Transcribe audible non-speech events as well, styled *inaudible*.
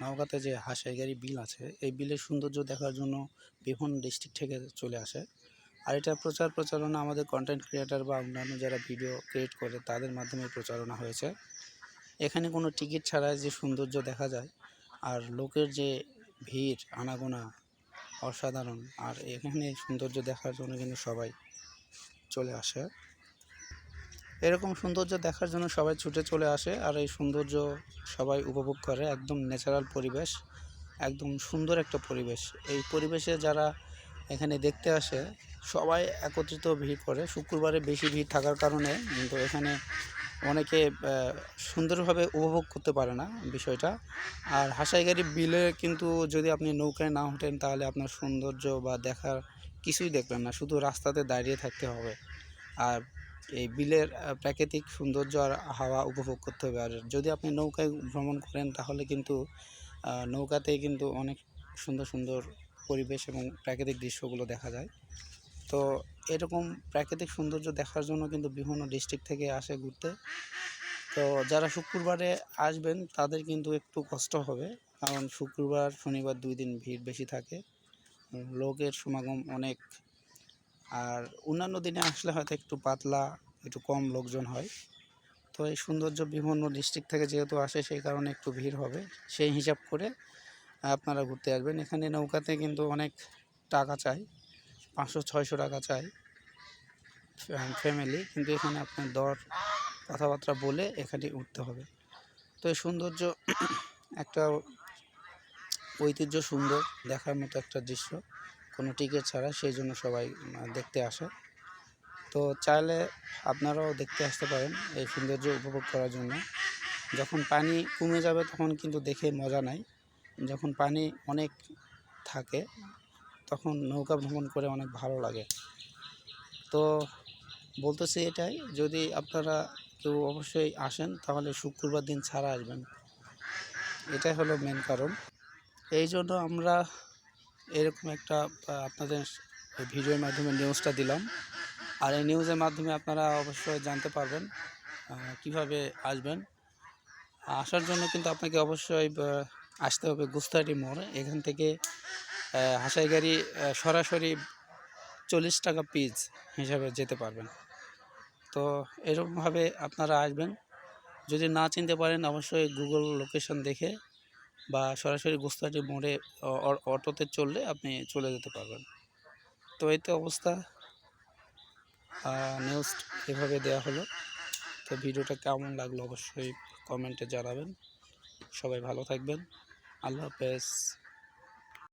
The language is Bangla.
নওগাঁতে যে হাঁসাইগাড়ি বিল আছে, এই বিলের সৌন্দর্য দেখার জন্য বিভিন্ন ডিস্ট্রিক্ট থেকে চলে আসে। আর এটা প্রচার প্রচারণা আমাদের কন্টেন্ট ক্রিয়েটার বা অন্যান্য যারা ভিডিও ক্রিয়েট করে, তাদের মাধ্যমে প্রচারণা হয়েছে। এখানে কোনো টিকিট ছাড়া যে সৌন্দর্য দেখা যায়, আর লোকের যে ভিড়, আনাগোনা, অসাধারণ, আর এখানে সৌন্দর্য দেখার জন্য কিন্তু সবাই চলে আসে। এরকম সৌন্দর্য দেখার জন্য সবাই ছুটে চলে আসে আর এই সৌন্দর্য সবাই উপভোগ করে। একদম ন্যাচারাল পরিবেশ, একদম সুন্দর একটা পরিবেশ। এই পরিবেশে যারা এখানে দেখতে আসে, সবাই একত্রিত ভিড় করে। শুক্রবারে বেশি ভিড় থাকার কারণে কিন্তু এখানে অনেকে সুন্দরভাবে উপভোগ করতে পারে না বিষয়টা। আর হাসাইগাড়ি বিলে কিন্তু যদি আপনি নৌকায় না ওঠেন, তাহলে আপনার সৌন্দর্য বা দেখার কিছুই দেখবেন না। শুধু রাস্তাতে দাঁড়িয়ে থাকতে হবে। আর এই বিলের প্রাকৃতিক সৌন্দর্য আর হাওয়া উপভোগ করতে হবে। আর যদি আপনি নৌকায় ভ্রমণ করেন, তাহলে কিন্তু নৌকাতেই কিন্তু অনেক সুন্দর সুন্দর পরিবেশ এবং প্রাকৃতিক দৃশ্যগুলো দেখা যায়। তো এরকম প্রাকৃতিক সৌন্দর্য দেখার জন্য কিন্তু বিভিন্ন ডিস্ট্রিক্ট থেকে আসে ঘুরতে। তো যারা শুক্রবারে আসবেন, তাদের কিন্তু একটু কষ্ট হবে। কারণ শুক্রবার, শনিবার দুই দিন ভিড় বেশি থাকে। লোকের সমাগম অনেক আর অন্যান্য দিনে আসলে হয়তো একটু পাতলা, একটু কম লোকজন হয়। তো এই সৌন্দর্য বিভিন্ন ডিস্ট্রিক্ট থেকে যেহেতু আসে, সেই কারণে একটু ভিড় হবে। সেই হিসাব করে আপনারা ঘুরতে আসবেন। এখানে নৌকাতে কিন্তু অনেক টাকা চাই, পাঁচশো, ছয়শো টাকা চাই ফ্যামিলি। কিন্তু এখানে আপনার দর, কথাবার্তা বলে এখানে উঠতে হবে। তো এই সৌন্দর্য *clears throat* একটা ঐতিহ্য সুন্দর দেখার মতো একটা দৃশ্য। কোনো টিকিট ছাড়া, সেই জন্য সবাই দেখতে আসে। তো চাইলে আপনারাও দেখতে আসতে পারেন এই সৌন্দর্য উপভোগ করার জন্য। যখন পানি কমে যাবে তখন কিন্তু দেখে মজা নাই। যখন পানি অনেক থাকে, তখন নৌকা ভ্রমণ করে অনেক ভালো লাগে। তো বলতেছি এটাই, যদি আপনারা কেউ অবশ্যই আসেন, তাহলে শুক্রবার দিন ছাড়া আসবেন। এটাই হলো মেন কারণ। এই জন্য আমরা এরকম একটা আপনাদের ভিডিওর মাধ্যমে নিউজটা দিলাম। আর এই নিউজের মাধ্যমে আপনারা অবশ্যই জানতে পারবেন কীভাবে আসবেন। আসার জন্য কিন্তু আপনাকে অবশ্যই আসতে হবে গুস্তারি মোড়। এখান থেকে আহ, হাসাইগাড়ি আহ, সরাসরি চল্লিশ টাকা পিস হিসাবে যেতে পারবেন। তো এরকমভাবে আপনারা আসবেন। যদি না চিনতে পারেন অবশ্যই গুগল লোকেশন দেখে বা সরাসরি গুস্তাটি মোড়ে অটোতে চললে আপনি চলে যেতে পারবেন। তো এই তো অবস্থা। নিউজ এভাবে দেওয়া হলো। তো ভিডিওটা কেমন লাগল অবশ্যই কমেন্টে জানাবেন। সবাই ভালো থাকবেন। আল্লাহ হাফেজ।